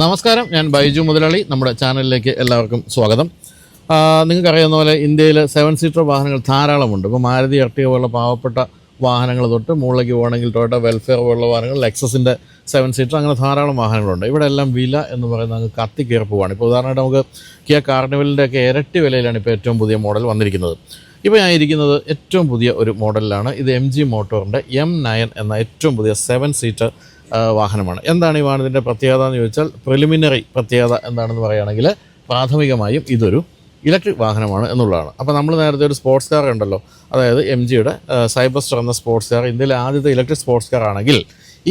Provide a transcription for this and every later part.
നമസ്കാരം ഞാൻ ബൈജു മുതലാളി. നമ്മുടെ ചാനലിലേക്ക് എല്ലാവർക്കും സ്വാഗതം. നിങ്ങൾക്കറിയാവുന്ന പോലെ ഇന്ത്യയിൽ സെവൻ സീറ്റർ വാഹനങ്ങൾ ധാരാളമുണ്ട്. ഇപ്പോൾ മാരുതി അർട്ടിക പോലുള്ള പാവപ്പെട്ട വാഹനങ്ങൾ തൊട്ട് മുകളിലേക്ക് പോകണമെങ്കിൽ ടൊയോട്ട വെൽഫെയർ പോലുള്ള വാഹനങ്ങൾ ലെക്സസിന്റെ സെവൻ സീറ്റർ അങ്ങനെ ധാരാളം വാഹനങ്ങളുണ്ട്. ഇവിടെ എല്ലാം വില എന്ന് പറയുന്നത് അങ്ങ് കത്തി കയറി പോവാണ് ഇപ്പോൾ ഉദാഹരണമായിട്ട് നമുക്ക് കിയ കാർണിവലിന്റെ ഒക്കെ ഇരട്ടി വിലയിലാണ് ഇപ്പോൾ ഏറ്റവും പുതിയ മോഡൽ വന്നിരിക്കുന്നത്. ഇപ്പോൾ ഞാൻ ഇരിക്കുന്നത് ഏറ്റവും പുതിയ ഒരു മോഡലിലാണ് ഇത് എം ജി മോട്ടോറിന്റെ എം നയൻ എന്ന ഏറ്റവും പുതിയ സെവൻ സീറ്റർ വാഹനമാണ്. എന്താണ് ഈ വാഹനത്തിന്റെ പ്രത്യേകത എന്ന് ചോദിച്ചാൽ പ്രിലിമിനറി പ്രത്യേകത എന്താണെന്ന് പറയുകയാണെങ്കിൽ പ്രാഥമികമായും ഇതൊരു ഇലക്ട്രിക് വാഹനമാണ് എന്നുള്ളതാണ്. അപ്പോൾ നമ്മൾ നേരത്തെ ഒരു സ്പോർട്സ് കാർ ഉണ്ടല്ലോ. അതായത് എം ജിയുടെ സൈബസ്റ്റർ എന്ന സ്പോർട്സ് കാർ ഇന്ത്യയിലെ ആദ്യത്തെ ഇലക്ട്രിക് സ്പോർട്സ് കാർ ആണെങ്കിൽ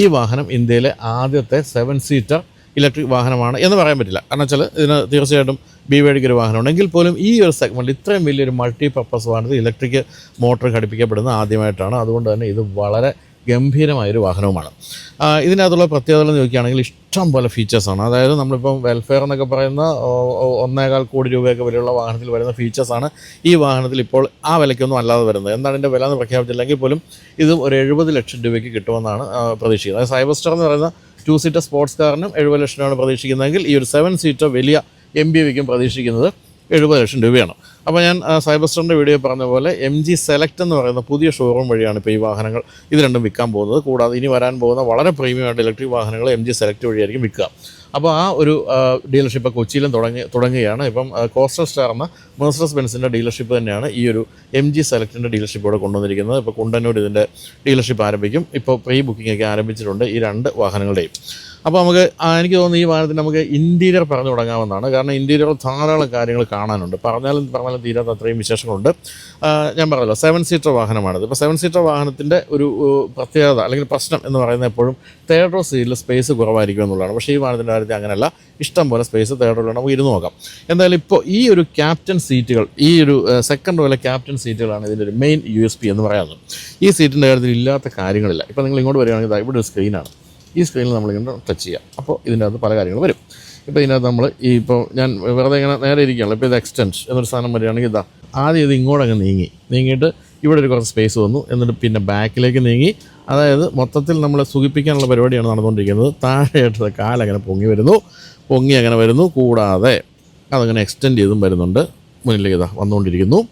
ഈ വാഹനം ഇന്ത്യയിലെ ആദ്യത്തെ സെവൻ സീറ്റർ ഇലക്ട്രിക് വാഹനമാണ് എന്ന് പറയാൻ പറ്റില്ല. കാരണം വെച്ചാൽ ഇതിന് തീർച്ചയായിട്ടും ബി വേടിക്ക് ഒരു എങ്കിൽ പോലും ഈ ഒരു സെഗ്മെന്റ് ഇത്രയും വലിയൊരു മൾട്ടി പർപ്പസ് വാഹനത്തിൽ ഇലക്ട്രിക് മോട്ടോർ ഘടിപ്പിക്കപ്പെടുന്ന ആദ്യമായിട്ടാണ്. അതുകൊണ്ട് തന്നെ ഇത് വളരെ ഗംഭീരമായൊരു വാഹനവുമാണ്. ഇതിനകത്തുള്ള പ്രത്യേകതകൾ എന്ന് ചോദിക്കുകയാണെങ്കിൽ ഇഷ്ടം പോലെ ഫീച്ചേഴ്സാണ് അതായത് നമ്മളിപ്പം വെൽഫെയർ എന്നൊക്കെ പറയുന്ന ഒന്നേകാൽ കോടി രൂപയൊക്കെ വിലയുള്ള വാഹനത്തിൽ വരുന്ന ഫീച്ചേഴ്സാണ് ഈ വാഹനത്തിൽ ഇപ്പോൾ ആ വിലയ്ക്കൊന്നും അല്ലാതെ വരുന്നത്. എന്താണ് ഇതിന്റെ വില എന്ന് പ്രഖ്യാപിച്ചില്ലെങ്കിൽ പോലും ഇത് ഒരു എഴുപത് ലക്ഷം രൂപയ്ക്ക് കിട്ടുമെന്നാണ് പ്രതീക്ഷിക്കുന്നത്. അതായത് സൈബർ സ്റ്റാർ എന്ന് പറയുന്ന ടു സീറ്റർ സ്പോർട്സ് കാറിനും എഴുപത് ലക്ഷം രൂപയാണ് പ്രതീക്ഷിക്കുന്നതെങ്കിൽ ഈ ഒരു സെവൻ സീറ്റർ വലിയ എം ബി വിക്കും പ്രതീക്ഷിക്കുന്നത്. എഴുപത് ലക്ഷം രൂപയാണ്. അപ്പോൾ ഞാൻ സൈബർ സ്റ്റോറിന്റെ വീഡിയോ പറഞ്ഞ പോലെ എം ജി സെലക്ട് എന്ന് പറയുന്ന പുതിയ ഷോറൂം വഴിയാണ് ഇപ്പോൾ ഈ വാഹനങ്ങൾ ഇത് രണ്ടും വിൽക്കാൻ പോകുന്നത്. കൂടാതെ ഇനി വരാൻ പോകുന്ന വളരെ പ്രീമിയമായിട്ട് ഇലക്ട്രിക് വാഹനങ്ങൾ എം ജി സെലക്ട് വഴിയായിരിക്കും വിൽക്കുക. അപ്പോൾ ആ ഒരു ഡീലർഷിപ്പ് കൊച്ചിയിലും തുടങ്ങി തുടങ്ങുകയാണ്. ഇപ്പം കോസ്റ്റൽ സ്റ്റാർ എന്ന മേഴ്സറസ് ബെൻസിന്റെ ഡീലർഷിപ്പ് തന്നെയാണ് ഈ ഒരു എം ജി സെലക്ടിന്റെ ഡീലർഷിപ്പ് ഇവിടെ കൊണ്ടുവന്നിരിക്കുന്നത്. ഇപ്പോൾ കുണ്ടന്നൂർ ഇതിന്റെ ഡീലർഷിപ്പ് ആരംഭിക്കും. ഇപ്പോൾ പ്രീ ബുക്കിംഗ് ഒക്കെ ആരംഭിച്ചിട്ടുണ്ട് ഈ രണ്ട് വാഹനങ്ങളുടെയും. അപ്പോൾ നമുക്ക് എനിക്ക് തോന്നുന്നു ഈ വാഹനത്തിൽ നമുക്ക് ഇന്റീരിയർ പറഞ്ഞു തുടങ്ങാമെന്നാണ് കാരണം ഇന്റീരിയർ ധാരാളം കാര്യങ്ങൾ കാണാനുണ്ട്. പറഞ്ഞാലും പറഞ്ഞാലും തീരാത്ത അത്രയും വിശേഷങ്ങളുണ്ട്. ഞാൻ പറഞ്ഞല്ലോ സെവൻ സീറ്റർ വാഹനമാണിത്. ഇപ്പോൾ സെവൻ സീറ്റർ വാഹനത്തിന്റെ ഒരു പ്രത്യേകത അല്ലെങ്കിൽ പ്രശ്നം എന്ന് പറയുന്നത് എപ്പോഴും തേർഡ് റോ സീറ്റിൽ സ്പേസ് കുറവായിരിക്കും എന്നുള്ളതാണ്. പക്ഷേ ഈ വാഹനത്തിന്റെ കാര്യത്തിൽ അങ്ങനെയല്ല. ഇഷ്ടം പോലെ സ്പേസ് തേർഡ് റോയിലാണ് നമുക്ക് ഇരുന്ന് നോക്കാം. എന്തായാലും ഇപ്പോൾ ഈ ഒരു ക്യാപ്റ്റൻ സീറ്റുകൾ ഈ ഒരു സെക്കൻഡ് റോയിലെ ക്യാപ്റ്റൻ സീറ്റുകളാണ് ഇതിന്റെ ഒരു മെയിൻ യു എസ് പി എന്ന് പറയുന്നത്. ഈ സീറ്റിന്റെ കാര്യത്തിൽ ഇല്ലാത്ത കാര്യങ്ങളില്ല. ഇപ്പോൾ നിങ്ങൾ ഇങ്ങോട്ട് വരികയാണെങ്കിൽ ഇവിടെ ഒരു സ്ക്രീനാണ് ഈ സ്ക്രീനിൽ നമ്മൾ നമ്മളിങ്ങനെ ടച്ച് ചെയ്യാം. അപ്പോൾ ഇതിന്റെ അകത്ത് പല കാര്യങ്ങൾ വരും. ഇപ്പോൾ ഇതിനകത്ത് നമ്മൾ ഈ ഇപ്പോൾ ഞാൻ വെറുതെ ഇങ്ങനെ നേരെ ഇരിക്കുകയാണല്ലോ ഇപ്പോൾ ഇത് എക്സ്റ്റൻസ് എന്നൊരു സാധനം വരികയാണെങ്കിൽ ഇതാ ആദ്യം ഇത് ഇങ്ങോട്ടങ്ങ് നീങ്ങി. നീങ്ങിയിട്ട് ഇവിടെ ഒരു കുറച്ച് സ്പേസ് വന്നു. എന്നിട്ട് പിന്നെ ബാക്കിലേക്ക് നീങ്ങി. അതായത് മൊത്തത്തിൽ നമ്മളെ സുഖിപ്പിക്കാനുള്ള പരിപാടിയാണ് നടന്നുകൊണ്ടിരിക്കുന്നത്. താഴെയായിട്ട് കാലങ്ങനെ പൊങ്ങി വരുന്നു. പൊങ്ങി അങ്ങനെ വരുന്നു. കൂടാതെ അതങ്ങനെ എക്സ്റ്റെൻഡ് ചെയ്തും വരുന്നുണ്ട്. മുന്നിലേക്ക് ഇതാ വന്നുകൊണ്ടിരിക്കുന്നു.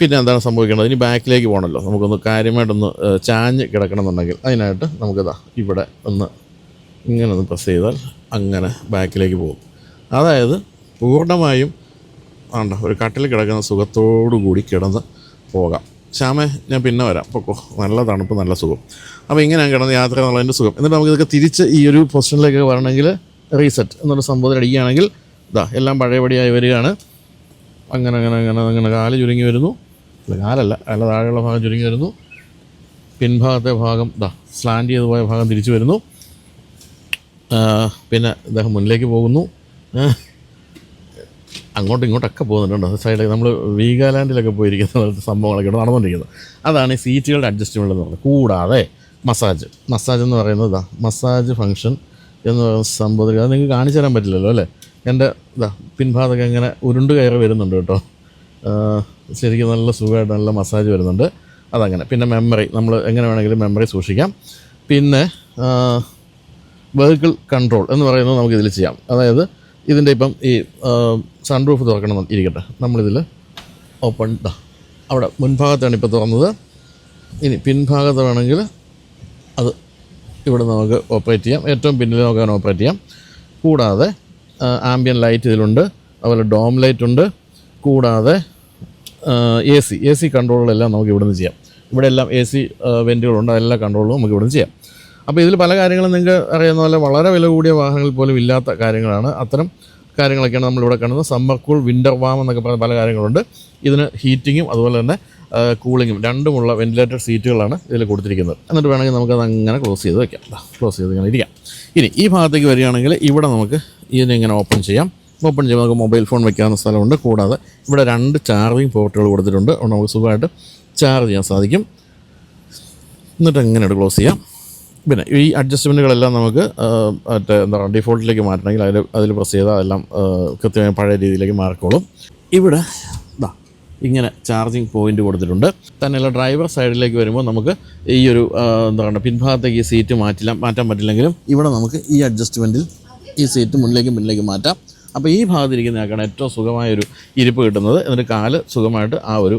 പിന്നെ എന്താണ് സംഭവിക്കേണ്ടത്? ഇനി ബാക്കിലേക്ക് പോകണമല്ലോ നമുക്കൊന്ന് കാര്യമായിട്ടൊന്ന് ചാഞ്ഞ് കിടക്കണമെന്നുണ്ടെങ്കിൽ അതിനായിട്ട് നമുക്കിതാ ഇവിടെ ഒന്ന് ഇങ്ങനെ ഒന്ന് പ്രസ് ചെയ്താൽ അങ്ങനെ ബാക്കിലേക്ക് പോകും. അതായത് പൂർണമായും ആണ്ട ഒരു കട്ടിൽ കിടക്കുന്ന സുഖത്തോടു കൂടി കിടന്ന് പോകാം. ശ്യാമേ ഞാൻ പിന്നെ വരാം. പൊക്കോ നല്ല തണുപ്പ് നല്ല സുഖം. അപ്പോൾ ഇങ്ങനെയാണ് കിടന്ന് യാത്ര എന്നുള്ളതിന്റെ സുഖം. എന്നിട്ട് നമുക്ക് ഇതൊക്കെ തിരിച്ച് ഈ ഒരു പൊസിഷനിലേക്ക് വരണമെങ്കിൽ റീസെറ്റ് എന്നൊരു സംഭവത്തിൽ അടിക്കുകയാണെങ്കിൽ ഇതാ എല്ലാം പഴയപടിയായി വരികയാണ്. അങ്ങനെ അങ്ങനെ അങ്ങനെ അങ്ങനെ കാൽ ചുരുങ്ങി വരുന്നു. കാലല്ല അല്ല താഴെയുള്ള ഭാഗം ചുരുങ്ങി വരുന്നു. പിൻഭാഗത്തെ ഭാഗം ദാ സ്ലാൻഡ് ചെയ്ത് പോയ ഭാഗം തിരിച്ചു വരുന്നു. പിന്നെ അദ്ദേഹം മുന്നിലേക്ക് പോകുന്നു. അങ്ങോട്ടും ഇങ്ങോട്ടൊക്കെ പോകുന്നുണ്ട്. സൈഡിലേക്ക് നമ്മൾ വീഗാലാൻഡിലൊക്കെ പോയിരിക്കുന്ന സംഭവങ്ങളൊക്കെ ഇവിടെ നടന്നുകൊണ്ടിരിക്കുന്നത് അതാണ് ഈ സീറ്റുകളുടെ അഡ്ജസ്റ്റ്മെന്റ് എന്ന് പറയുന്നത്. കൂടാതെ മസാജ് മസാജ് എന്ന് പറയുന്നത് ഇതാ മസാജ് ഫങ്ഷൻ എന്ന് പറയുന്ന സംഭവത്തിൽ അത് നിങ്ങൾക്ക് കാണിച്ചു തരാൻ പറ്റില്ലല്ലോ അല്ലേ? എന്റെ ഇതാ പിൻഭാഗത്തൊക്കെ ഇങ്ങനെ ഉരുണ്ട് കയറി വരുന്നുണ്ട് കേട്ടോ. ശരിക്കും നല്ല സുഖമായിട്ട് നല്ല മസാജ് വരുന്നുണ്ട്. അതങ്ങനെ. പിന്നെ മെമ്മറി നമ്മൾ എങ്ങനെ വേണമെങ്കിലും മെമ്മറി സൂക്ഷിക്കാം. പിന്നെ വെഹിക്കിൾ കൺട്രോൾ എന്ന് പറയുന്നത് നമുക്ക് ഇതിൽ ചെയ്യാം. അതായത് ഇതിന്റെ ഇപ്പം ഈ സൺറൂഫ് തുറക്കണം എന്ന് ഇരിക്കട്ടെ. നമ്മളിതിൽ ഓപ്പൺ അവിടെ മുൻഭാഗത്താണ് ഇപ്പോൾ തുറന്നത്. ഇനി പിൻഭാഗത്ത് വേണമെങ്കിൽ അത് ഇവിടെ നമുക്ക് ഓപ്പറേറ്റ് ചെയ്യാം. ഏറ്റവും പിന്നിൽ നോക്കാൻ ഓപ്പറേറ്റ് ചെയ്യാം. കൂടാതെ ആംബിയൻ ലൈറ്റ് ഇതിലുണ്ട്. അതുപോലെ ഡോം ലൈറ്റ് ഉണ്ട്. കൂടാതെ എ സി എ സി കൺട്രോളുകളെല്ലാം നമുക്ക് ഇവിടുന്ന് ചെയ്യാം. ഇവിടെ എല്ലാം എ സി വെന്റുകളുണ്ട് അതെല്ലാം കൺട്രോളും നമുക്ക് ഇവിടുന്ന് ചെയ്യാം. അപ്പോൾ ഇതിൽ പല കാര്യങ്ങളും നിങ്ങൾക്ക് അറിയുന്ന പോലെ വളരെ വില കൂടിയ വാഹനങ്ങളിൽ പോലും ഇല്ലാത്ത കാര്യങ്ങളാണ്. അത്തരം കാര്യങ്ങളൊക്കെയാണ് നമ്മളിവിടെ കാണുന്നത്. സമ്മർ കൂൾ വിന്റർ വാം എന്നൊക്കെ പറയുന്ന പല കാര്യങ്ങളുണ്ട്. ഇതിന് ഹീറ്റിങ്ങും അതുപോലെ തന്നെ കൂളിങ്ങും രണ്ടുമുള്ള വെന്റിലേറ്റഡ് സീറ്റുകളാണ് ഇതിൽ കൊടുത്തിരിക്കുന്നത്. എന്നിട്ട് വേണമെങ്കിൽ നമുക്കത് അങ്ങനെ ക്ലോസ് ചെയ്ത് വെക്കാം. ക്ലോസ് ചെയ്ത് ഇങ്ങനെ ഇരിക്കാം. ഇനി ഈ ഭാഗത്തേക്ക് വരികയാണെങ്കിൽ ഇവിടെ നമുക്ക് ഇതിനെ ഇങ്ങനെ ഓപ്പൺ ചെയ്യാം. ഓപ്പൺ ചെയ്യുമ്പോൾ നമുക്ക് മൊബൈൽ ഫോൺ വെക്കാവുന്ന സ്ഥലമുണ്ട്. കൂടാതെ ഇവിടെ രണ്ട് ചാർജിങ് പോർട്ടുകൾ കൊടുത്തിട്ടുണ്ട്. അവിടെ നമുക്ക് സുഖമായിട്ട് ചാർജ് ചെയ്യാൻ സാധിക്കും. എന്നിട്ട് എങ്ങനെയാണ് ക്ലോസ് ചെയ്യാം? പിന്നെ ഈ അഡ്ജസ്റ്റ്മെന്റുകളെല്ലാം നമുക്ക് മറ്റേ എന്താ പറയുക ഡിഫോൾട്ടിലേക്ക് മാറ്റണമെങ്കിൽ അതിൽ അതിൽ പ്രസ് ചെയ്താൽ അതെല്ലാം കൃത്യമായ പഴയ രീതിയിലേക്ക് മാറിക്കോളും. ഇവിടെ ഇതാ ഇങ്ങനെ ചാർജിങ് പോയിന്റ് കൊടുത്തിട്ടുണ്ട്. തന്നെയല്ല ഡ്രൈവർ സൈഡിലേക്ക് വരുമ്പോൾ നമുക്ക് ഈ ഒരു എന്താ പറയുക പിൻഭാഗത്തേക്ക് ഈ സീറ്റ് മാറ്റില്ല മാറ്റാൻ പറ്റില്ലെങ്കിലും ഇവിടെ നമുക്ക് ഈ അഡ്ജസ്റ്റ്മെന്റിൽ ഈ സീറ്റ് മുന്നിലേക്കും പിന്നിലേക്കും മാറ്റാം. അപ്പോൾ ഈ ഭാഗത്തിരിക്കുന്നയാൾക്കാണ് ഏറ്റവും സുഖമായൊരു ഇരിപ്പ് കിട്ടുന്നത്. എന്നിട്ട് കാൽ സുഖമായിട്ട് ആ ഒരു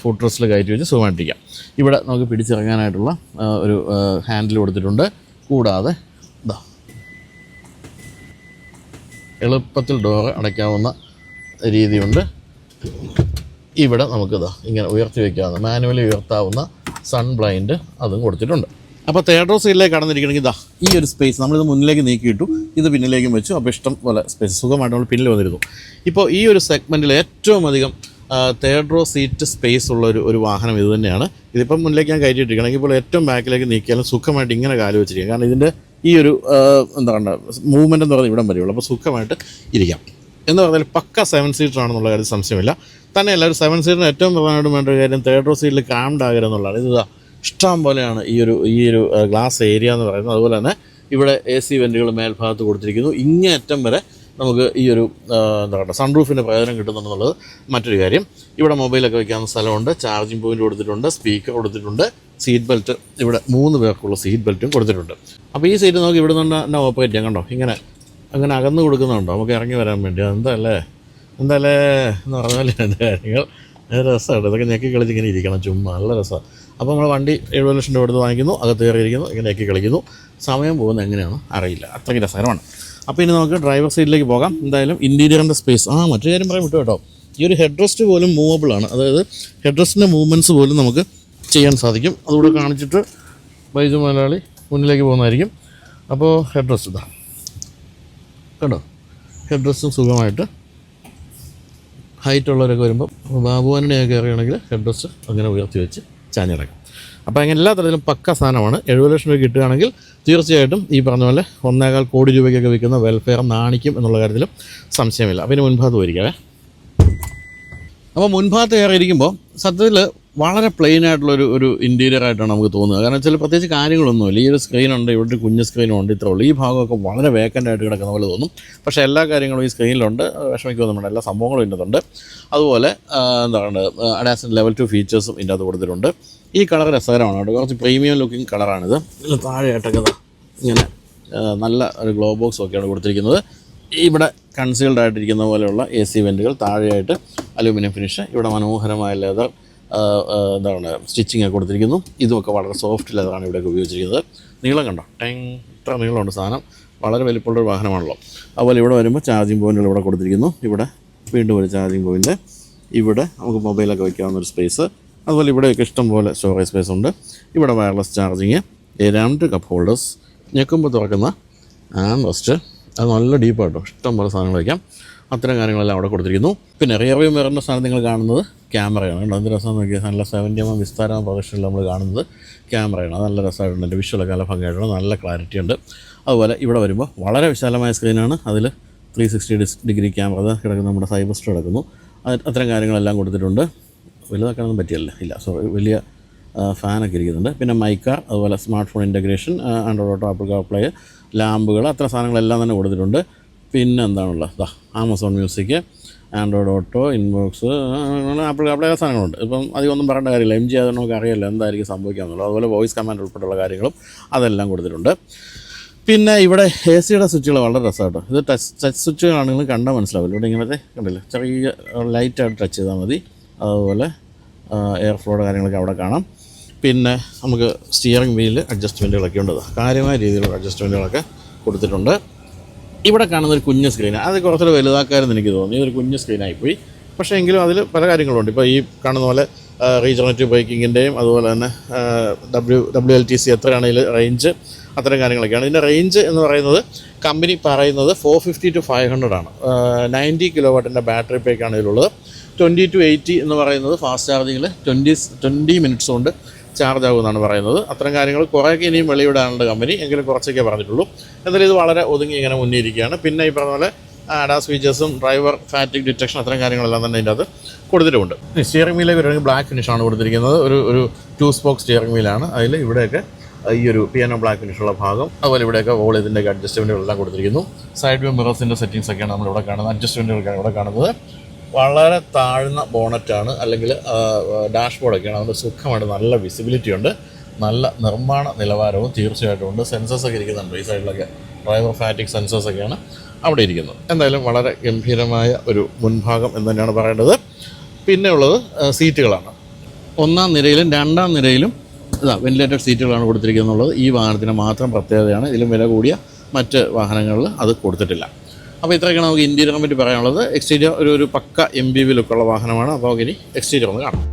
ഫുഡ് റെസ്റ്റിൽ കയറ്റി വെച്ച് സുഖമായിട്ടിരിക്കാം ഇവിടെ നമുക്ക് പിടിച്ചിറങ്ങാനായിട്ടുള്ള ഒരു ഹാൻഡിൽ കൊടുത്തിട്ടുണ്ട്. കൂടാതെ ഇതാ എളുപ്പത്തിൽ ഡോർ അടയ്ക്കാവുന്ന രീതിയുണ്ട്. ഇവിടെ നമുക്കിതാ ഇങ്ങനെ ഉയർത്തി വയ്ക്കാവുന്ന മാനുവലി ഉയർത്താവുന്ന സൺ ബ്ലൈൻഡ് അതും കൊടുത്തിട്ടുണ്ട്. അപ്പോൾ തേർഡ് റോ സൈഡിലേക്ക് കടന്നിരിക്കണമെങ്കിൽ ഇതാ ഈ ഒരു സ്പേസ് നമ്മളിത് മുന്നിലേക്ക് നീക്കിയിട്ടു ഇത് പിന്നിലേക്കും വെച്ചു. അപ്പോൾ ഇഷ്ടം പോലെ സ്പേസ് സുഖമായിട്ട് നമ്മൾ പിന്നിൽ വന്നിരുന്നു. ഇപ്പോൾ ഈ ഒരു സെഗ്മെന്റിൽ ഏറ്റവും അധികം തേർഡ് റോ സീറ്റ് സ്പേസ് ഉള്ള ഒരു ഒരു വാഹനം ഇത് തന്നെയാണ്. ഇതിപ്പം മുന്നിലേക്ക് ഞാൻ കയറ്റിയിട്ടിരിക്കണമെങ്കിൽ ഇപ്പോൾ ഏറ്റവും ബാക്കിലേക്ക് നീക്കിയാലും സുഖമായിട്ട് ഇങ്ങനെ കാൽ വെച്ചിരിക്കാം. കാരണം ഇതിന്റെ ഈ ഒരു എന്താ പറയുക മൂവ്മെന്റ് എന്ന് പറയുന്നത് ഇവിടം വരെയുള്ളൂ അപ്പോൾ സുഖമായിട്ട് ഇരിക്കാം. എന്ന് പറഞ്ഞാൽ പക്ക സെവൻ സീറ്റർ ആണെന്നുള്ള കാര്യം സംശയമില്ല. തന്നെയല്ല ഒരു സെവൻ സീറ്ററിന് ഏറ്റവും പ്രധാനമായിട്ടും വേണ്ട ഒരു കാര്യം തേർഡ് റോ സീറ്റിൽ കാംഡ് ആകരുതെന്നുള്ളതാണ് ഇതാ ഇഷ്ടം പോലെയാണ് ഈ ഒരു ഈ ഒരു ഗ്ലാസ് ഏരിയ എന്ന് പറയുന്നത്. അതുപോലെ തന്നെ ഇവിടെ എ സി വെന്റുകൾ മേൽഭാഗത്ത് കൊടുത്തിരിക്കുന്നു. ഇങ്ങേറ്റം വരെ നമുക്ക് ഈ ഒരു എന്താ പറയുക സൺറൂഫിന്റെ പ്രയോജനം കിട്ടുന്നുണ്ടെന്നുള്ളത് മറ്റൊരു കാര്യം. ഇവിടെ മൊബൈലൊക്കെ വെക്കാവുന്ന സ്ഥലമുണ്ട്. ചാർജിങ് പോയിന്റ് കൊടുത്തിട്ടുണ്ട് സ്പീക്കർ കൊടുത്തിട്ടുണ്ട് സീറ്റ് ബെൽറ്റ് ഇവിടെ മൂന്ന് പേർക്കുള്ള സീറ്റ് ബെൽറ്റും കൊടുത്തിട്ടുണ്ട്. അപ്പോൾ ഈ സീറ്റ് നമുക്ക് ഇവിടെ നിന്ന് തന്നെ ഓപ്പറേറ്റ് ചെയ്യാം കണ്ടോ? ഇങ്ങനെ അങ്ങനെ അകന്ന് കൊടുക്കുന്നുണ്ടോ? നമുക്ക് ഇറങ്ങി വരാൻ വേണ്ടി. എന്തല്ലേ? എന്തല്ലേ? എന്ന് പറഞ്ഞാൽ എന്റെ കാര്യങ്ങൾ. രസമാണ്. ഇതൊക്കെ ഞെക്കി കളിച്ച് ഇങ്ങനെ ഇരിക്കണം. ചുമ്മാ. നല്ല രസമാണ്. അപ്പോൾ നമ്മൾ വണ്ടി എഴുപത് ലക്ഷം രൂപ എടുത്ത് വാങ്ങിക്കുന്നു അകത്ത് കയറിയിരിക്കുന്നു ഇങ്ങനെ ഞെക്കി കളിക്കുന്നു. സമയം പോകുന്നത് എങ്ങനെയാണ്? അറിയില്ല. അത്രയ്ക്ക് രസകരമാണ്. അപ്പോൾ ഇനി നമുക്ക് ഡ്രൈവർ സീറ്റിലേക്ക് പോകാം. എന്തായാലും ഇന്റീരിയറിന്റെ സ്പേസ് ആ മറ്റു കാര്യം പറയാൻ വിട്ടു കേട്ടോ ഈ ഒരു ഹെഡ് റെസ്റ്റ് പോലും മൂവബിൾ ആണ്. അതായത് ഹെഡ് റെസ്റ്റിന്റെ മൂവ്മെന്റ്സ് പോലും നമുക്ക് ചെയ്യാൻ സാധിക്കും. അതുകൂടെ കാണിച്ചിട്ട് ബൈജു മലയാളി മുന്നിലേക്ക് പോകുന്നതായിരിക്കും. അപ്പോൾ ഹെഡ് റെസ്റ്റ് ഇതാ. കേട്ടോ ഹെഡ് റെസ്റ്റും സുഖമായിട്ട് ഹൈറ്റ് ഉള്ളവരൊക്കെ വരുമ്പോൾ ബാബുവാനിനെയൊക്കെ അറിയണമെങ്കിൽ ഹെഡ് റെസ്റ്റ് അങ്ങനെ ഉയർത്തി വെച്ച് ചാഞ്ഞിടക്കും അപ്പോൾ അങ്ങനെ എല്ലാ തരത്തിലും പക്ക സാധനമാണ്. എഴുപത് ലക്ഷം രൂപ കിട്ടുകയാണെങ്കിൽ തീർച്ചയായിട്ടും ഈ പറഞ്ഞ പോലെ ഒന്നേകാൽ കോടി രൂപയ്ക്കൊക്കെ വിൽക്കുന്ന വെൽഫെയർ നാണിക്കും എന്നുള്ള കാര്യത്തിലും സംശയമില്ല. അപ്പോൾ ഇനി മുൻഭാഗത്ത് പോയിരിക്കാവേ. അപ്പോൾ മുൻഭാഗത്ത് കയറിയിരിക്കുമ്പോൾ സത്യത്തിൽ വളരെ പ്ലെയിൻ ആയിട്ടുള്ളൊരു ഒരു ഇന്റീരിയർ ആയിട്ടാണ് നമുക്ക് തോന്നുക കാരണം വെച്ചാൽ പ്രത്യേകിച്ച് കാര്യങ്ങളൊന്നുമില്ല ഈ ഒരു സ്ക്രീൻ ഉണ്ട് ഇവിടെ കുഞ്ഞ് സ്ക്രീനുണ്ട് ഇത്ര ഉള്ളൂ. ഈ ഭാഗമൊക്കെ വളരെ വേക്കന്റ് ആയിട്ട് കിടക്കുന്ന പോലെ തോന്നും. പക്ഷേ എല്ലാ കാര്യങ്ങളും ഈ സ്ക്രീനിലുണ്ട് വിഷമിക്കൊന്നും വേണ്ട. എല്ലാ സംഭവങ്ങളും ഇതിനകത്തുണ്ട് അതുപോലെ എന്താണ് അഡാസിന്റെ ലെവൽ ടു ഫീച്ചേഴ്സും ഇതിന്റെ അകത്ത് കൊടുത്തിട്ടുണ്ട്. ഈ കളർ രസകരമാണ് കേട്ടോ. കുറച്ച് പ്രീമിയം ലുക്കിംഗ് കളറാണിത് ഇതിന് താഴെയായിട്ടൊക്കെ ഇങ്ങനെ നല്ല ഒരു ഗ്ലോ ബോക്സ് ഒക്കെയാണ് കൊടുത്തിരിക്കുന്നത്. ഇവിടെ കൺസീൽഡ് ആയിട്ടിരിക്കുന്ന പോലെയുള്ള എ സി വെന്റുകൾ താഴെയായിട്ട് അലൂമിനിയം ഫിനിഷ് ഇവിടെ മനോഹരമായ ലെതർ എന്താണ് സ്റ്റിച്ചിങ് ഒക്കെ കൊടുത്തിരിക്കുന്നു. ഇതുമൊക്കെ വളരെ സോഫ്റ്റ് ലെതറാണ് ഇവിടെയൊക്കെ ഉപയോഗിച്ചിരിക്കുന്നത്. നീളം കണ്ടോ? ടെങ് ഇത്ര നീളമുണ്ട് സാധനം. വളരെ വലിപ്പമുള്ള ഒരു വാഹനമാണല്ലോ. അതുപോലെ ഇവിടെ വരുമ്പോൾ ചാർജിങ് പോയിന്റുകൾ ഇവിടെ കൊടുത്തിരിക്കുന്നു. ഇവിടെ വീണ്ടും ഒരു ചാർജിങ് പോയിന്റ് ഇവിടെ നമുക്ക് മൊബൈലൊക്കെ വയ്ക്കാവുന്ന ഒരു സ്പേസ് അതുപോലെ ഇവിടെയൊക്കെ ഇഷ്ടം പോലെ സ്റ്റോറേജ് സ്പേസ് ഉണ്ട്. ഇവിടെ വയർലെസ് ചാർജിങ് രണ്ട് കപ്പ് ഹോൾഡേഴ്സ് ഞെക്കുമ്പോൾ തുറക്കുന്ന ആൻഡ് റസ്റ്റ് അത് നല്ല ഡീപ്പായിട്ടോ ഇഷ്ടം പോലെ സാധനങ്ങൾ വയ്ക്കാം അത്തരം കാര്യങ്ങളെല്ലാം അവിടെ കൊടുത്തിരിക്കുന്നു. പിന്നെ റിയർ വ്യൂ മിററിന്റെ സ്ഥാനം നിങ്ങൾ കാണുന്നത് ക്യാമറയാണ് കേട്ടോ എന്ത് രസം നോക്കിയാൽ നല്ല സെവന്റി എം എം വിസ്താരം പ്രൊജക്ഷനിൽ നമ്മൾ കാണുന്നത് ക്യാമറയാണ് നല്ല രസമായിട്ടുണ്ട്. എന്റെ വിഷ്വലൊക്കെ നല്ല ഭംഗിയായിട്ടുണ്ട്. നല്ല ക്ലാരിറ്റി ഉണ്ട്. അതുപോലെ ഇവിടെ വരുമ്പോൾ വളരെ വിശാലമായ സ്ക്രീനാണ് അതിൽ ത്രീ സിക്സ്റ്റി ഡിഗ്രി ക്യാമറ കിടക്കുന്ന. നമ്മുടെ സൈബർ കിടക്കുന്നു. അത് അത്തരം കാര്യങ്ങളെല്ലാം കൊടുത്തിട്ടുണ്ട്. വലുതാക്കാനൊന്നും പറ്റിയല്ല. ഇല്ല സോറി വലിയ ഫാനൊക്കെ ഇരിക്കുന്നുണ്ട്. പിന്നെ മൈക്കാർ അതുപോലെ smart phone integration android auto apple car play ലാമ്പുകൾ അത്ര സാധനങ്ങളെല്ലാം തന്നെ കൊടുത്തിട്ടുണ്ട്. പിന്നെ എന്താണുള്ളത് Amazon music android auto inbox apple അപ്പോൾ പ്ലേ സാധനങ്ങളുണ്ട്. ഇപ്പം അധികമൊന്നും പറയേണ്ട കാര്യമില്ല. എം ജി അത് നമുക്ക് അറിയില്ല എന്തായിരിക്കും സംഭവിക്കാമെന്നുള്ളത് അതുപോലെ വോയിസ് കമാൻഡ് ഉൾപ്പെടെയുള്ള കാര്യങ്ങളും അതെല്ലാം കൊടുത്തിട്ടുണ്ട്. പിന്നെ ഇവിടെ എ സിയുടെ സ്വിച്ചുകൾ വളരെ രസമായിട്ടോ ഇത് ടച്ച് ടച്ച് സ്വിച്ചുകളാണെങ്കിൽ കണ്ടാൽ മനസ്സിലാവില്ല. ഇവിടെ ഇങ്ങനത്തെ കണ്ടില്ല? ചെറിയ ലൈറ്റായിട്ട് ടച്ച് ചെയ്താൽ മതി. അതുപോലെ എയർ ഫ്ലോയുടെ കാര്യങ്ങളൊക്കെ അവിടെ കാണാം. പിന്നെ നമുക്ക് സ്റ്റിയറിംഗ് വീലിൽ അഡ്ജസ്റ്റ്മെന്റുകളൊക്കെ ഉണ്ട്. കാര്യമായ രീതിയിലുള്ള അഡ്ജസ്റ്റ്മെന്റുകളൊക്കെ കൊടുത്തിട്ടുണ്ട്. ഇവിടെ കാണുന്ന ഒരു കുഞ്ഞ് സ്ക്രീൻ അത് കുറച്ചുകൂടെ വലുതാക്കാരെന്ന് എനിക്ക് തോന്നി. ഇതൊരു കുഞ്ഞ് സ്ക്രീനായിപ്പോയി പക്ഷേ എങ്കിലും അതിൽ പല കാര്യങ്ങളുണ്ട്. ഇപ്പോൾ ഈ കാണുന്ന പോലെ റീജനറേറ്റീവ് ബൈക്കിങ്ങിന്റെയും അതുപോലെ തന്നെ W W L T C എത്രയാണെങ്കിൽ range അത്തരം കാര്യങ്ങളൊക്കെയാണ്. ഇതിന്റെ റേഞ്ച് എന്ന് പറയുന്നത് കമ്പനി പറയുന്നത് four fifty two five hundred ആണ്. നയന്റി കിലോ വാട്ടിന്റെ ബാറ്ററി പേക്കാണ് ഇതിലുള്ളത്. ട്വന്റി ടു എയ്റ്റി എന്ന് പറയുന്നത് ഫാസ്റ്റ് ചാർജിങ്ങിൽ ട്വന്റി ട്വന്റി മിനിറ്റ്സ് കൊണ്ട് ചാർജ് ആകുമെന്നാണ് പറയുന്നത്. അത്തരം കാര്യങ്ങൾ കുറേയൊക്കെ ഇനിയും വെളിയിടാനുണ്ട് കമ്പനി. എങ്കിലും കുറച്ചൊക്കെ പറഞ്ഞിട്ടുള്ളൂ. എന്നാലും ഇത് വളരെ ഒതുങ്ങി ഇങ്ങനെ മുന്നിരിക്കുകയാണ് പിന്നെ ഈ പറഞ്ഞ പോലെ ആഡാസ് ഫീച്ചേഴ്സും ഡ്രൈവർ ഫാറ്റിക് ഡിറ്റക്ഷൻ അത്തരം കാര്യങ്ങളെല്ലാം തന്നെ ഇതിന്റെ അത് കൊടുത്തിട്ടുണ്ട് സ്റ്റിയറിംഗ് വീലേക്ക് വരുവാണെങ്കിൽ ബ്ലാക്ക് ഫിനിഷാണ് കൊടുത്തിരിക്കുന്നത്. ഒരു ഒരു ടു സ്പോക്ക് സ്റ്റിയറിംഗ് വീലാണ് അതിൽ ഇവിടെയൊക്കെ ഈ ഒരു പിയാനോ ബ്ലാക്ക് ഫിനിഷുള്ള ഭാഗം. അതുപോലെ ഇവിടെയൊക്കെ ഓൾ ഇതിന്റെ അഡ്ജസ്റ്റ്മെന്റുകളെല്ലാം കൊടുത്തിരിക്കുന്നു. സൈഡ് വ്യൂ മിറേഴ്സിന്റെ നമ്മൾ ഇവിടെ കാണുന്നത്. അഡ്ജസ്റ്റ്മെന്റുകളൊക്കെയാണ് ഇവിടെ കാണുന്നത്. വളരെ താഴ്ന്ന ബോണറ്റാണ് അല്ലെങ്കിൽ ഡാഷ്ബോർഡൊക്കെയാണ്. അതുകൊണ്ട് സുഖമായിട്ട് നല്ല വിസിബിലിറ്റി ഉണ്ട്. നല്ല നിർമ്മാണ നിലവാരവും തീർച്ചയായിട്ടും ഉണ്ട്. സെൻസസ് ഒക്കെ ഇരിക്കുന്നുണ്ട്. ഈ സൈഡിലൊക്കെ ഡ്രൈവർ ഫാറ്റിക് സെൻസേഴ്സ് ഒക്കെയാണ് അവിടെ ഇരിക്കുന്നത്. എന്തായാലും വളരെ ഗംഭീരമായ ഒരു മുൻഭാഗം എന്ന് തന്നെയാണ് പറയേണ്ടത്. പിന്നെ ഉള്ളത് സീറ്റുകളാണ്. ഒന്നാം നിരയിലും രണ്ടാം നിരയിലും ഇതാ വെന്റിലേറ്റഡ് സീറ്റുകളാണ് കൊടുത്തിരിക്കുന്നുള്ളത് ഈ വാഹനത്തിന് മാത്രം പ്രത്യേകതയാണ്. ഇതിലും വില കൂടിയ മറ്റ് വാഹനങ്ങളിൽ അത് കൊടുത്തിട്ടില്ല. അപ്പോൾ ഇത്രയൊക്കെയാണ് നമുക്ക് ഇന്റീരിയറിനെ പറ്റി പറയാനുള്ളത്. എക്സ്റ്റീരിയർ ഒരു ഒരു പക്ക എം ബി വി ലുക്കുള്ള വാഹനമാണ്. അപ്പോൾ ഇനി എക്സ്റ്റീരിയർ ഒന്ന് കാണാം.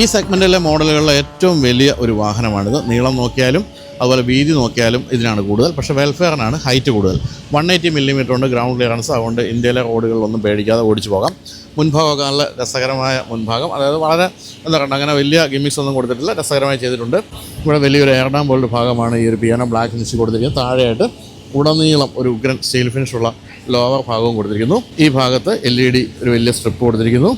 ഈ സെഗ്മെന്റിലെ മോഡലുകളിലെ ഏറ്റവും വലിയ ഒരു വാഹനമാണിത്. നീളം നോക്കിയാലും അതുപോലെ വീതി നോക്കിയാലും ഇതിനാണ് കൂടുതൽ. പക്ഷേ വെൽഫെയറിനാണ് ഹൈറ്റ് കൂടുതൽ. വൺ എയ്റ്റി മില്ലിമീറ്റർ ഉണ്ട് ഗ്രൗണ്ട് ക്ലിയറൻസ് അതുകൊണ്ട് ഇന്ത്യയിലെ റോഡുകളിലൊന്നും പേടിക്കാതെ ഓടിച്ചു പോകാം. മുൻഭാഗമൊക്കെ നല്ല രസകരമായ മുൻഭാഗം. അതായത് വളരെ എന്താ പറയുക അങ്ങനെ വലിയ ഗിമ്മിക്സ് ഒന്നും കൊടുത്തിട്ടില്ല. രസകരമായി ചെയ്തിട്ടുണ്ട്. ഇവിടെ വലിയൊരു എയർഡാം പോലൊരു ഭാഗമാണ് ഈ ഒരു പിയാനോ ബ്ലാക്ക് ഫിനിഷ് കൊടുത്തിരിക്കുന്നത്. താഴെയായിട്ട് ഉടനീളം ഒരു ഉഗ്രൻ സ്റ്റീൽ ഫിനിഷുള്ള ലോവർ ഭാഗവും കൊടുത്തിരിക്കുന്നു. ഈ ഭാഗത്ത് എൽ ഇ ഡി ഒരു വലിയ സ്ട്രിപ്പ് കൊടുത്തിരിക്കുന്നു.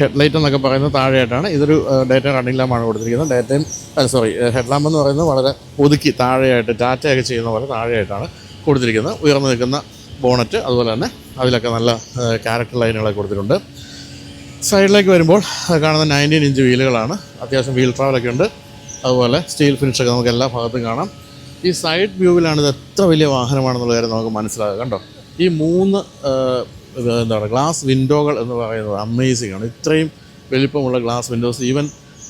ഹെഡ്ലൈറ്റ് എന്നൊക്കെ പറയുന്നത് താഴെയായിട്ടാണ്. ഇതൊരു ഡേറ്റ റണ്ണിംഗ് ലാമ്പാണ് കൊടുത്തിരിക്കുന്നത്. ഡേറ്റയും സോറി ഹെഡ് ഹെഡ്ലാമ്പ് എന്ന് പറയുന്നത് വളരെ ഒതുക്കി താഴെയായിട്ട് ടാറ്റയൊക്കെ ചെയ്യുന്ന പോലെ താഴെയായിട്ടാണ് കൊടുത്തിരിക്കുന്നത്. ഉയർന്നു നിൽക്കുന്ന ബോണറ്റ് അതുപോലെ തന്നെ അതിലൊക്കെ നല്ല ക്യാരക്ടർ ലൈനുകളൊക്കെ കൊടുത്തിട്ടുണ്ട്. സൈഡിലേക്ക് വരുമ്പോൾ കാണുന്ന നയന്റീൻ ഇഞ്ച് വീലുകളാണ് അത്യാവശ്യം വീൽ ട്രാവലൊക്കെ ഉണ്ട്. അതുപോലെ സ്റ്റീൽ ഫിനിഷൊക്കെ നമുക്ക് എല്ലാ ഭാഗത്തും കാണാം. ഈ സൈഡ് വ്യൂവിലാണ് ഇത് എത്ര വലിയ വാഹനമാണെന്നുള്ള കാര്യം നമുക്ക് മനസ്സിലാകുക. കണ്ടോ? ഈ മൂന്ന് എന്താണ് ഗ്ലാസ് വിൻഡോകൾ എന്ന് പറയുന്നത് അമേസിംഗ് ആണ്. ഇത്രയും വലിപ്പമുള്ള ഗ്ലാസ് വിൻഡോസ് ഈവൻ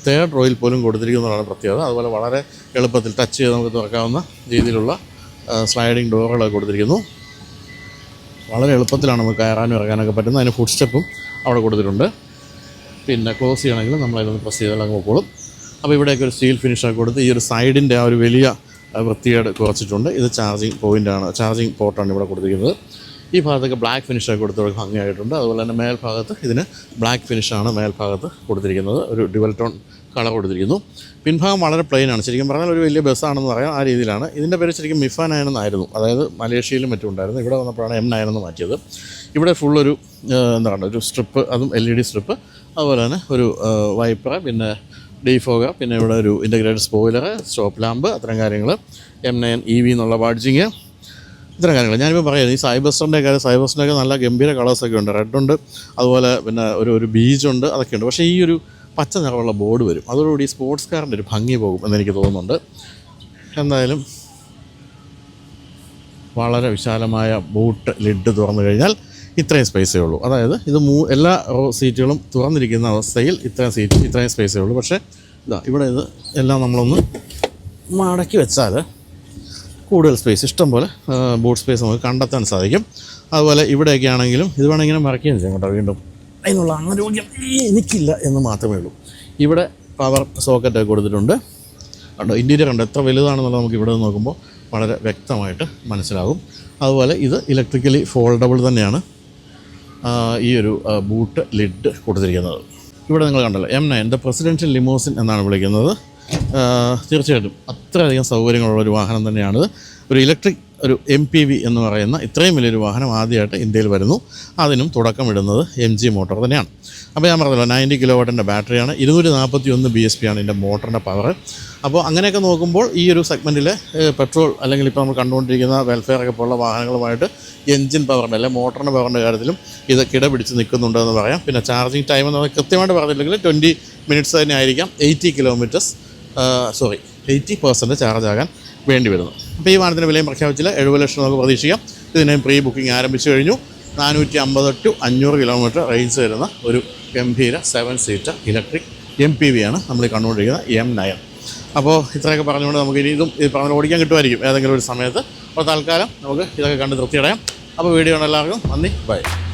തേർഡ് റോയിൽ പോലും കൊടുത്തിരിക്കുന്നതാണ് പ്രത്യേകത. അതുപോലെ വളരെ എളുപ്പത്തിൽ ടച്ച് ചെയ്ത് നമുക്ക് തുറക്കാവുന്ന രീതിയിലുള്ള സ്ലൈഡിങ് ഡോറുകളൊക്കെ കൊടുത്തിരിക്കുന്നു. വളരെ എളുപ്പത്തിലാണ് നമുക്ക് കയറാനും ഇറങ്ങാനൊക്കെ പറ്റുന്നത്. അതിന് ഫുഡ് സ്റ്റെപ്പും അവിടെ കൊടുത്തിട്ടുണ്ട്. പിന്നെ ക്ലോസ് ചെയ്യണമെങ്കിൽ നമ്മളതിലൊന്ന് പ്രസ് ചെയ്താൽ അങ്ങ് പോകും അപ്പോൾ ഇവിടെയൊക്കെ ഒരു സ്റ്റീൽ ഫിനിഷൊക്കെ കൊടുത്ത് ഈ ഒരു സൈഡിന്റെ ആ ഒരു വലിയ വൃത്തിയേട് കുറച്ചിട്ടുണ്ട്. ഇത് ചാർജിങ് പോയിന്റാണ് ചാർജിങ് പോർട്ടാണ് ഇവിടെ കൊടുത്തിരിക്കുന്നത്. ഈ ഭാഗത്തൊക്കെ ബ്ലാക്ക് ഫിനിഷൊക്കെ കൊടുത്ത് ഇവിടെ ഭംഗിയായിട്ടുണ്ട്. അതുപോലെ തന്നെ മേൽഭാഗത്ത് ഇതിന് ബ്ലാക്ക് ഫിനിഷാണ് മേൽഭാഗത്ത് കൊടുത്തിരിക്കുന്നത്. ഒരു ഡുവൽ ടോൺ കളർ കൊടുത്തിരിക്കുന്നു. പിൻഭാഗം വളരെ പ്ലെയിൻ ആണ്. ശരിക്കും പറഞ്ഞാൽ ഒരു വലിയ ബസ്സാണെന്ന് പറയാം. ആ രീതിയിലാണ്. ഇതിന്റെ പേര് ശരിക്കും മിഫ നയൻ എന്നായിരുന്നു. അതായത് മലേഷ്യയിലും മറ്റും ഉണ്ടായിരുന്നു. ഇവിടെ വന്നപ്പോഴാണ് എം നയൻ എന്ന് മാറ്റിയത്. ഇവിടെ ഫുള്ളൊരു എന്താണ് ഒരു സ്ട്രിപ്പ് അതും എൽ ഇ ഡി സ്ട്രിപ്പ് അതുപോലെ തന്നെ ഒരു വൈപ്പർ പിന്നെ ഡീഫോഗ പിന്നെ ഇവിടെ ഒരു ഇന്റഗ്രേറ്റഡ് സ്പോയിലർ സ്റ്റോപ്പ് ലാമ്പ് അത്തരം കാര്യങ്ങൾ എം നയൻ ഇ വി എന്നുള്ള ബാഡ്ജിങ് ഇത്തരം കാര്യങ്ങൾ. ഞാനിപ്പോൾ പറയുന്നത് ഈ സൈബസ്റ്ററിന്റെ കാര്യം സൈബസ്റ്ററിന്റെയൊക്കെ നല്ല ഗംഭീര കളേഴ്സൊക്കെ ഉണ്ട്. റെഡ് ഉണ്ട് അതുപോലെ പിന്നെ ഒരു ഒരു ബീജുണ്ട് അതൊക്കെ ഉണ്ട്. പക്ഷേ ഈ ഒരു പച്ച നിറമുള്ള ബോർഡ് വരും. അതോടുകൂടി സ്പോർട്സ് കാറിന്റെ ഒരു ഭംഗി പോകും എന്നെനിക്ക് തോന്നുന്നുണ്ട്. എന്തായാലും വളരെ വിശാലമായ ബൂട്ട് ലിഡ് തുറന്നു കഴിഞ്ഞാൽ ഇത്രയും സ്പേസേ ഉള്ളൂ. അതായത് ഇത് മൂ എല്ലാ സീറ്റുകളും തുറന്നിരിക്കുന്ന അവസ്ഥയിൽ ഇത്രയും സീറ്റ് ഇത്രയും സ്പേസേ ഉള്ളൂ. പക്ഷേ ഇതാ ഇവിടെ ഇത് എല്ലാം നമ്മളൊന്ന് മടക്കി വെച്ചാൽ കൂടുതൽ സ്പേസ് ഇഷ്ടം പോലെ ബൂട്ട് സ്പേസ് നമുക്ക് കണ്ടെത്താൻ സാധിക്കും. അതുപോലെ ഇവിടെയൊക്കെ ആണെങ്കിലും ഇത് വേണമെങ്കിൽ ഇങ്ങനെ മറക്കുകയും ചെയ്യാം കേട്ടോ വീണ്ടും. അതിനുള്ള ആരോഗ്യം എനിക്കില്ല എന്ന് മാത്രമേ ഉള്ളൂ. ഇവിടെ പവർ സോക്കറ്റ് കൊടുത്തിട്ടുണ്ട്. കണ്ടോ ഇന്റീരിയർ കണ്ടോ എത്ര വലുതാണെന്നുള്ളത് നമുക്ക് ഇവിടെ നോക്കുമ്പോൾ വളരെ വ്യക്തമായിട്ട് മനസ്സിലാകും. അതുപോലെ ഇത് ഇലക്ട്രിക്കലി ഫോൾഡബിൾ തന്നെയാണ്. ഈ ഒരു ബൂട്ട് ലിഡ് കൊടുത്തിരിക്കുന്നത്. ഇവിടെ നിങ്ങൾ കണ്ടല്ലോ M nine the presidential limousine എന്നാണ് വിളിക്കുന്നത്. തീർച്ചയായിട്ടും. അത്രയധികം സൗകര്യങ്ങളുള്ള ഒരു വാഹനം തന്നെയാണിത്. ഒരു ഇലക്ട്രിക് ഒരു എം പി വി എന്ന് പറയുന്ന ഇത്രയും വലിയൊരു വാഹനം ആദ്യമായിട്ട് ഇന്ത്യയിൽ വരുന്നു. അതിനും തുടക്കമിടുന്നത് എം ജി മോട്ടോർ തന്നെയാണ്. അപ്പോൾ ഞാൻ പറഞ്ഞല്ലോ നയന്റി കിലോ വാട്ടിന്റെ ബാറ്ററിയാണ് ഇരുന്നൂറ്റി നാൽപ്പത്തി ഒന്ന് ബി എസ് പി ആണ് ഇതിന്റെ മോട്ടറിന്റെ പവർ. അപ്പോൾ അങ്ങനെയൊക്കെ നോക്കുമ്പോൾ ഈ ഒരു സെഗ്മെന്റിൽ പെട്രോൾ അല്ലെങ്കിൽ ഇപ്പോൾ നമ്മൾ കണ്ടുകൊണ്ടിരിക്കുന്ന വെൽഫെയർ ഒക്കെ പോലുള്ള വാഹനങ്ങളുമായിട്ട് എഞ്ചിൻ പവറിന്റെ അല്ലെങ്കിൽ മോട്ടറിന്റെ പവറിന്റെ കാര്യത്തിലും ഇത് കിട പിടിച്ച് നിൽക്കുന്നുണ്ടെന്ന് പറയാം. പിന്നെ ചാർജിങ് ടൈം എന്ന് കൃത്യമായിട്ട് പറഞ്ഞില്ലെങ്കിൽ ട്വന്റി മിനിറ്റ്സ് തന്നെ ആയിരിക്കാം eighty kilometers sorry eighty percent charge ആകാൻ വേണ്ടി വരുന്നു. അപ്പോൾ ഈ വാഹനത്തിന്റെ വിലയും പ്രഖ്യാപിച്ചില്ല. എഴുപത് ലക്ഷം നമുക്ക് പ്രതീക്ഷിക്കാം. ഇതിന് പ്രീ ബുക്കിംഗ് ആരംഭിച്ചു കഴിഞ്ഞു. നാനൂറ്റി അമ്പത് ടു അഞ്ഞൂറ് കിലോമീറ്റർ റേഞ്ച് വരുന്ന ഒരു ഗംഭീര seven seater electric M P V ആണ് നമ്മൾ കണ്ടുകൊണ്ടിരിക്കുന്ന എം നയൻ അപ്പോൾ ഇത്രയൊക്കെ പറഞ്ഞുകൊണ്ട് നമുക്ക് ഇനി ഇതും ഇത് പറഞ്ഞ ഓടിക്കാൻ കിട്ടുമായിരിക്കും. ഏതെങ്കിലും ഒരു സമയത്ത്. അപ്പോൾ തൽക്കാലം നമുക്ക് ഇതൊക്കെ കണ്ട് തൃപ്തിയടയാം. അപ്പോൾ വീഡിയോ എല്ലാവർക്കും നന്ദി. ബൈ.